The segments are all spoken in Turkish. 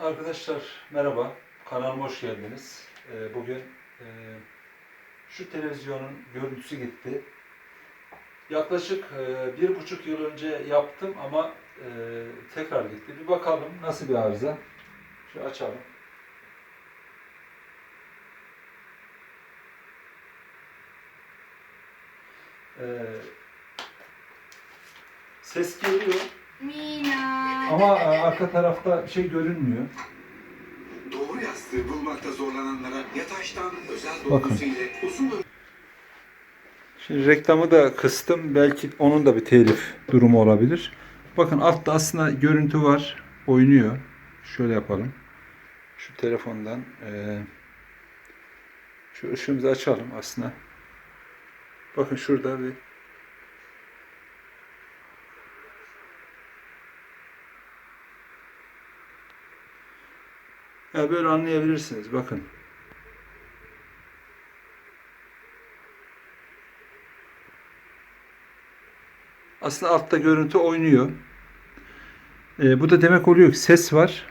Arkadaşlar merhaba, kanalıma hoş geldiniz. Ee, Bugün e, şu televizyonun görüntüsü gitti. Yaklaşık e, bir buçuk yıl önce yaptım ama e, tekrar gitti. Bir bakalım nasıl bir arıza. Şu açalım. Ee, Ses geliyor Mina. Ama e, arka tarafta bir şey görünmüyor. Doğru yastığı bulmakta zorlananlara yataştan özel Bakın. ile uzun Şimdi reklamı da kıstım. Belki onun da bir telif durumu olabilir. Bakın altta aslında görüntü var. Oynuyor. Şöyle yapalım. Şu telefondan eee, şu ışığımızı açalım aslında. Bakın şurada bir ya böyle anlayabilirsiniz. Bakın. Aslında altta görüntü oynuyor. Ee, bu da demek oluyor ki ses var.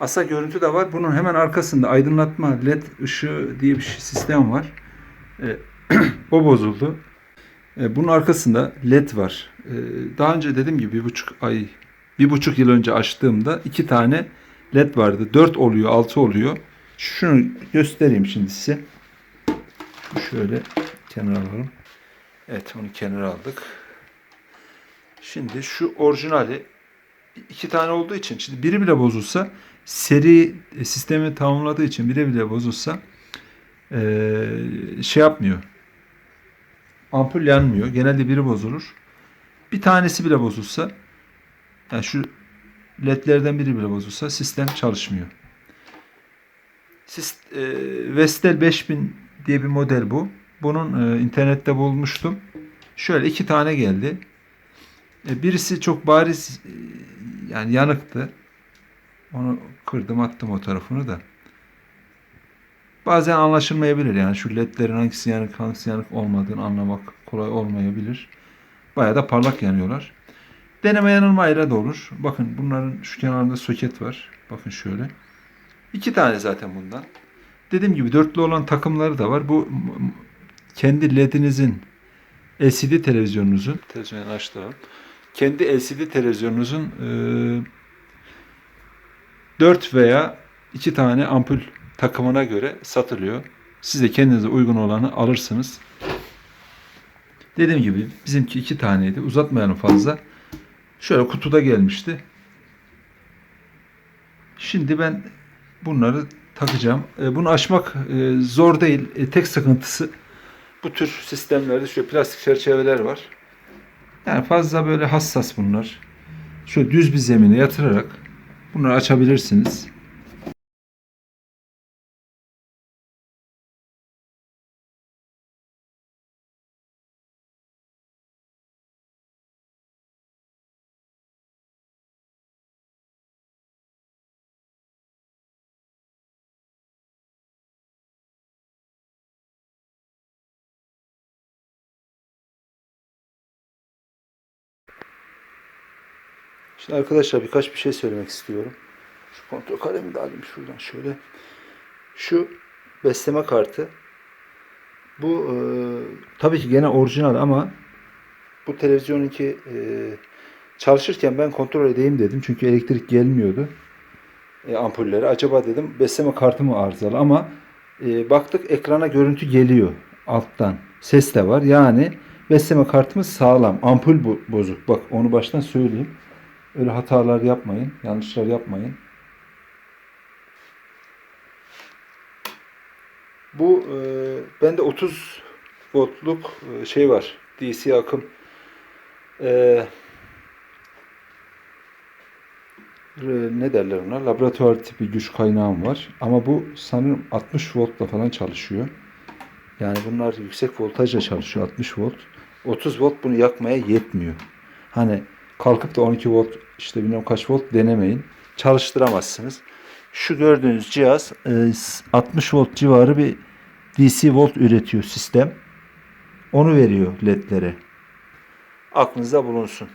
Aslında görüntü de var. Bunun hemen arkasında aydınlatma led ışığı diye bir şey- sistem var. Ee, o bozuldu. Ee, bunun arkasında led var. Ee, daha önce dediğim gibi bir buçuk ay, bir buçuk yıl önce açtığımda iki tane led vardı. Dört oluyor, altı oluyor. Şunu göstereyim şimdi size. Şöyle kenara alalım. Evet onu kenara aldık. Şimdi şu orijinali iki tane olduğu için şimdi biri bile bozulsa seri sistemi tamamladığı için biri bile bozulsa eee, şey yapmıyor. Ampul yanmıyor. Genelde biri bozulur. Bir tanesi bile bozulsa yani şu ledlerden biri bile bozulsa sistem çalışmıyor. Sist, eee, Vestel 5000 diye bir model bu. Bunun eee, internette bulmuştum. Şöyle iki tane geldi. E, Birisi çok bariz e, yani yanıktı. Onu kırdım attım o tarafını da. Bazen anlaşılmayabilir yani şu ledlerin hangisi yanık hangisi yanık olmadığını anlamak kolay olmayabilir. Bayağı da parlak yanıyorlar. Deneme yanılmayla da olur. Bakın bunların şu kenarında soket var. Bakın şöyle. İki tane zaten bundan. Dediğim gibi dörtlü olan takımları da var. Bu kendi ledinizin LCD televizyonunuzun televizyonu açtım. Kendi LCD televizyonunuzun e, 4 veya 2 tane ampul takımına göre satılıyor. Siz de kendinize uygun olanı alırsınız. Dediğim gibi bizimki iki taneydi. Uzatmayalım fazla. Şöyle kutuda gelmişti. Şimdi ben bunları takacağım. E, bunu açmak e, zor değil. E, tek sıkıntısı bu tür sistemlerde şöyle plastik çerçeveler var. Yani fazla böyle hassas bunlar. Şöyle düz bir zemine yatırarak bunları açabilirsiniz. Şimdi arkadaşlar birkaç bir şey söylemek istiyorum. Şu kontrol kalemi de alayım şuradan şöyle. Şu besleme kartı. Bu e, tabii ki gene orijinal ama bu televizyonunki e, çalışırken ben kontrol edeyim dedim. Çünkü elektrik gelmiyordu. E, ampulleri. Acaba dedim besleme kartı mı arızalı ama e, baktık ekrana görüntü geliyor alttan. Ses de var. Yani besleme kartımız sağlam. Ampul bozuk. Bak onu baştan söyleyeyim. Öyle hatalar yapmayın, yanlışlar yapmayın. Bu e, bende 30 voltluk e, şey var. DC akım. E, e, ne derler ona? Laboratuvar tipi güç kaynağım var. Ama bu sanırım 60 voltla falan çalışıyor. Yani bunlar yüksek voltajla çalışıyor 60 volt. 30 volt bunu yakmaya yetmiyor. Hani kalkıp da 12 volt işte bilmem kaç volt denemeyin. Çalıştıramazsınız. Şu gördüğünüz cihaz e, 60 volt civarı bir DC volt üretiyor sistem. Onu veriyor ledlere. Aklınızda bulunsun.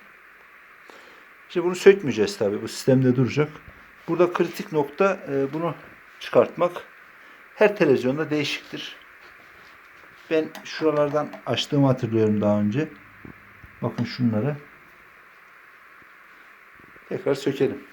Şimdi bunu sökmeyeceğiz tabi. Bu sistemde duracak. Burada kritik nokta e, bunu çıkartmak. Her televizyonda değişiktir. Ben şuralardan açtığımı hatırlıyorum daha önce. Bakın şunları. Tekrar sökelim.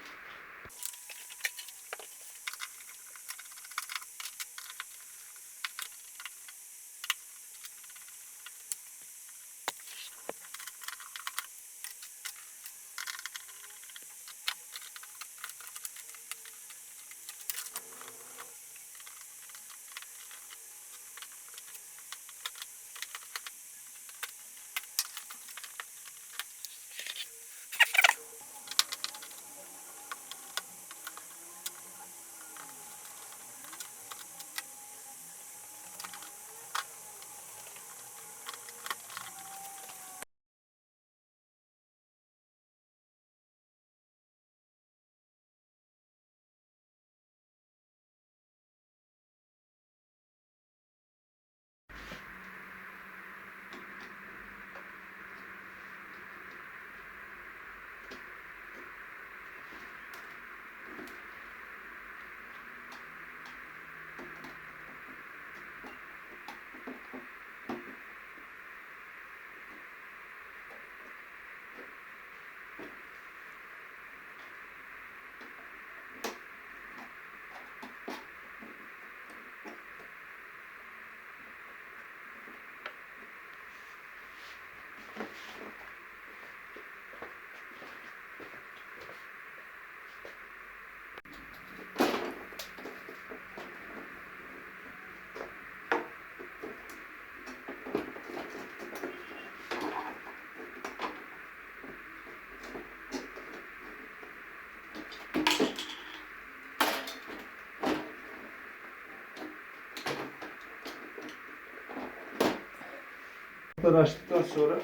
Bunları açtıktan sonra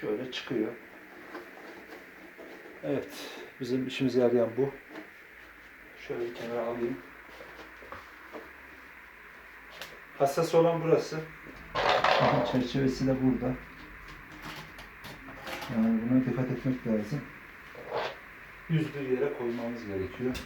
şöyle çıkıyor. Evet. Bizim işimize yarayan bu. Şöyle bir kenara alayım. Hassas olan burası. Çerçevesi de burada. Yani buna dikkat etmek lazım. Düz bir yere koymamız gerekiyor.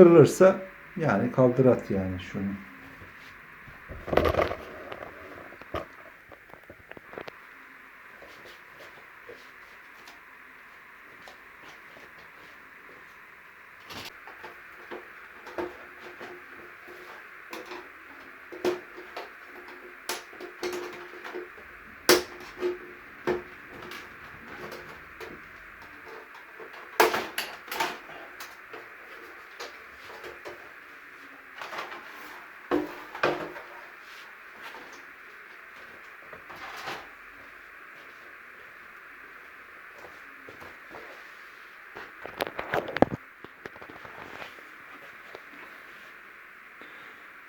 Kırılırsa yani kaldır at yani şunu.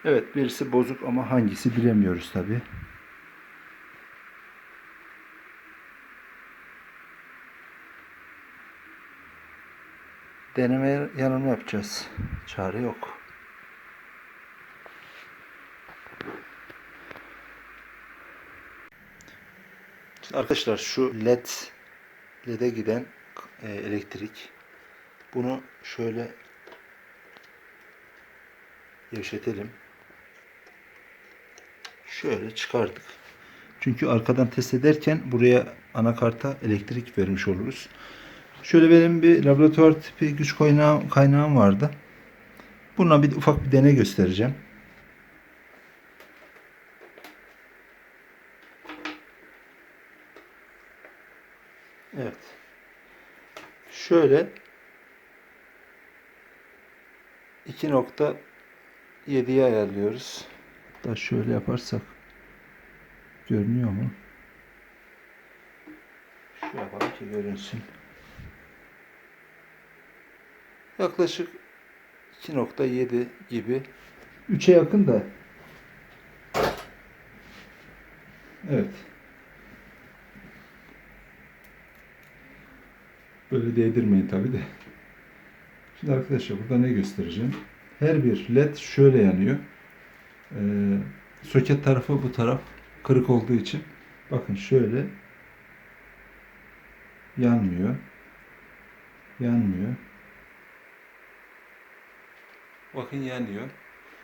Evet birisi bozuk ama hangisi bilemiyoruz tabi. Deneme yanılma yapacağız. Çare yok. Arkadaşlar şu led led'e giden e, elektrik bunu şöyle gevşetelim. Şöyle çıkardık. Çünkü arkadan test ederken buraya anakarta elektrik vermiş oluruz. Şöyle benim bir laboratuvar tipi güç kaynağı, kaynağım vardı. Buna bir ufak bir deney göstereceğim. Evet. Şöyle 2.7'ye ayarlıyoruz. Da şöyle yaparsak görünüyor mu? Şu yapalım ki görünsün. Yaklaşık 2.7 gibi. 3'e yakın da. Evet. Böyle değdirmeyin tabi de. Şimdi arkadaşlar burada ne göstereceğim? Her bir led şöyle yanıyor. Ee, Soket tarafı bu taraf kırık olduğu için bakın şöyle yanmıyor. Yanmıyor. Bakın yanıyor.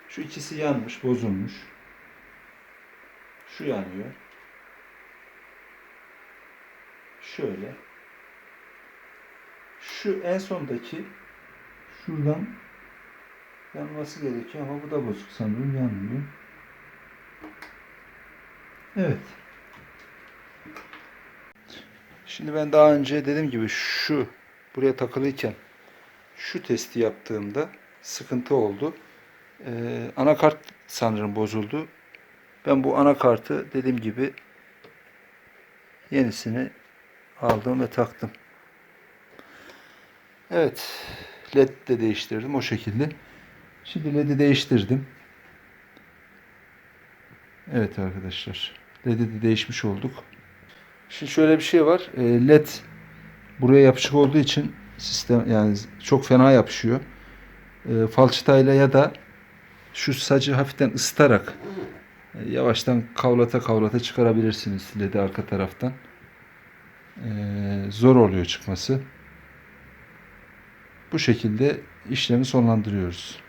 Şu ikisi yanmış, bozulmuş. Şu yanıyor. Şöyle. Şu en sondaki şuradan yanması gerekiyor ama bu da bozuk sanırım yanmıyor. Evet. Şimdi ben daha önce dediğim gibi şu buraya takılıyken şu testi yaptığımda sıkıntı oldu. Ee, anakart sanırım bozuldu. Ben bu anakartı dediğim gibi yenisini aldım ve taktım. Evet. LED de değiştirdim o şekilde. Şimdi LED'i değiştirdim. Evet arkadaşlar. LED'i de değişmiş olduk. Şimdi şöyle bir şey var. E, LED buraya yapışık olduğu için sistem yani çok fena yapışıyor. E, falçatayla ya da şu sacı hafiften ısıtarak e, yavaştan kavlata kavlata çıkarabilirsiniz LED'i arka taraftan. Zor oluyor çıkması. Bu şekilde işlemi sonlandırıyoruz.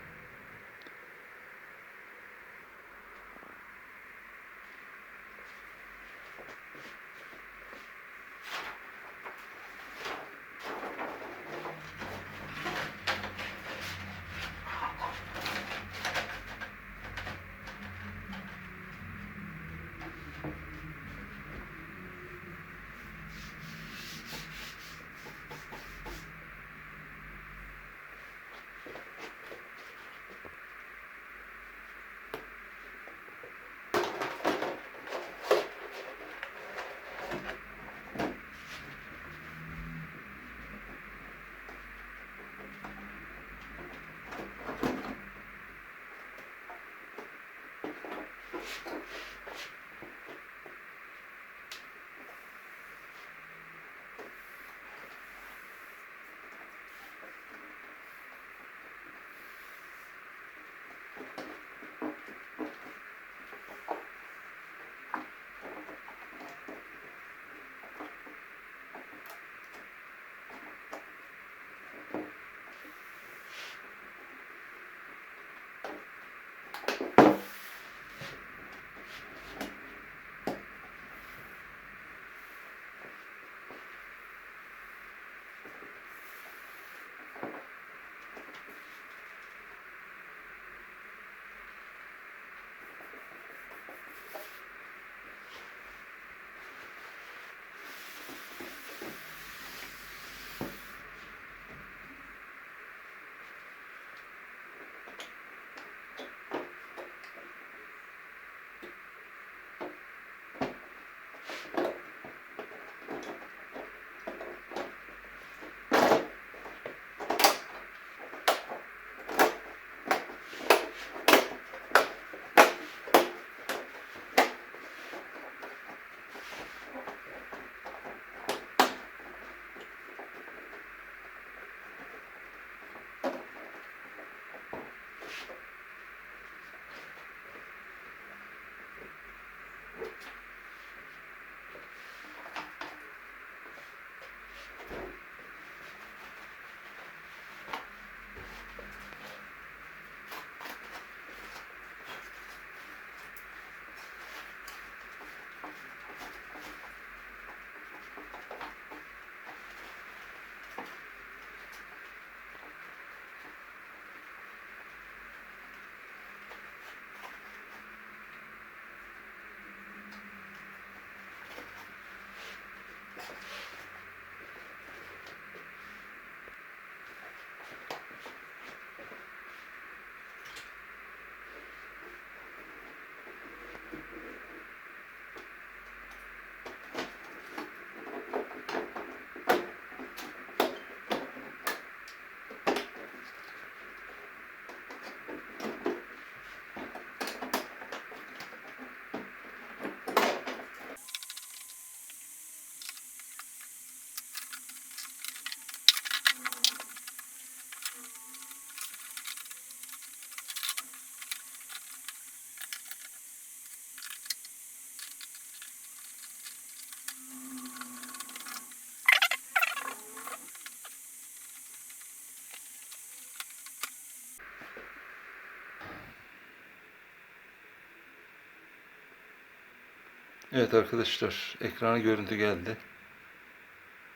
Evet arkadaşlar, ekrana görüntü geldi.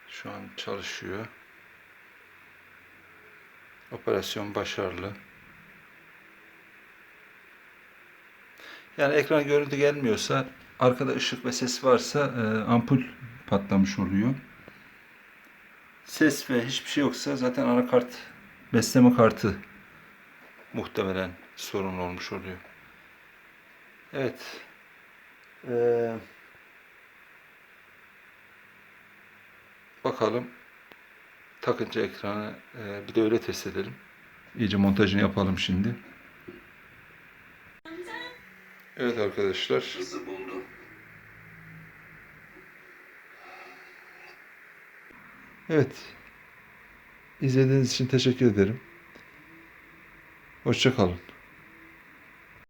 Şu an çalışıyor. Operasyon başarılı. Yani ekrana görüntü gelmiyorsa, arkada ışık ve ses varsa e, ampul patlamış oluyor. Ses ve hiçbir şey yoksa zaten anakart, besleme kartı muhtemelen sorun olmuş oluyor. Evet. Ee, bakalım takınca ekranı e, bir de öyle test edelim. İyice montajını yapalım şimdi. Evet arkadaşlar. Evet. İzlediğiniz için teşekkür ederim. Hoşça kalın.